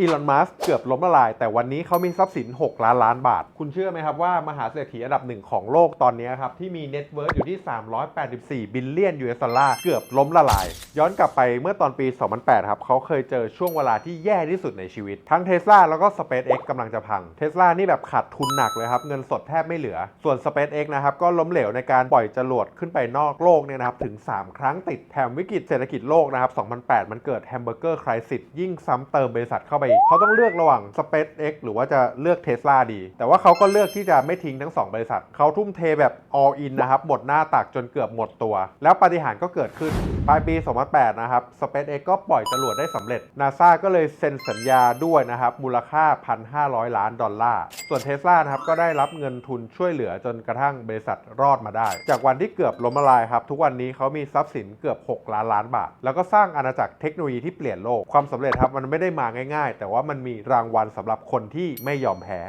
อีลอน มัสเกือบล้มละลาย แต่วันนี้เขามีทรัพย์สิน 6 ล้านล้านบาท คุณเชื่อไหมครับว่า มหาเศรษฐีอันดับหนึ่งของโลกตอนนี้ครับ ที่มีเน็ตเวิร์อยู่ที่ 384 บิลเลียน US ดอลลาร์เกือบล้มละลาย ย้อนกลับไปเมื่อตอนปี 2008 ครับเขาเคยเจอช่วงเวลาที่แย่ที่สุดในชีวิต ทั้งเท s l a แล้วก็ SpaceX กำลังจะพังเท s l a นี่แบบขาดทุนหนักเลยครับเงินสดแทบไม่เหลือ ส่วน SpaceX นะครับก็ล้มเหลวในการปล่อยจรวดขึ้นไปนอกโลกเนี่ยนะครับถึง 3 ครั้งติดแถมวิกฤตเศรษฐกิจโลกนะครับ2008 มันเกิดแฮมเบอร์เกอร์คริสิสยิ่งซ้ำเติมบริษัทเข้าไปอีก เขาต้องเลือกระหว่าง SpaceX หรือว่าจะเลือก Tesla ดี แต่ว่าเขาก็เลือกที่จะไม่ทิ้งทั้ง 2 บริษัท เขาทุ่มเทแบบ all in นะครับ หมดหน้าตักจนเกือบหมดตัว แล้วปาฏิหาริย์ก็เกิดขึ้น ปลายปี 2008 นะครับ SpaceX ก็ปล่อยจรวดได้สำเร็จ NASA ก็เลยเซ็นสัญญาด้วยนะครับ มูลค่า 1,500 ล้านดอลลาร์ ส่วน Tesla นะครับก็ได้รับเงินทุนช่วยเหลือจนกระทั่งบริษัทรอดมาได้ จากวันที่เกือบล้มละลายครับทุกวันนี้เขามีทรัพย์สินเกือบ 6 ล้านล้านบาท แล้วก็สร้างอาณาจักรเทคโนโลยีที่เปลี่ยนโลกความสำเร็จครับมันไม่ได้มาง่ายๆแต่ว่ามันมีรางวัลสำหรับคนที่ไม่ยอมแพ้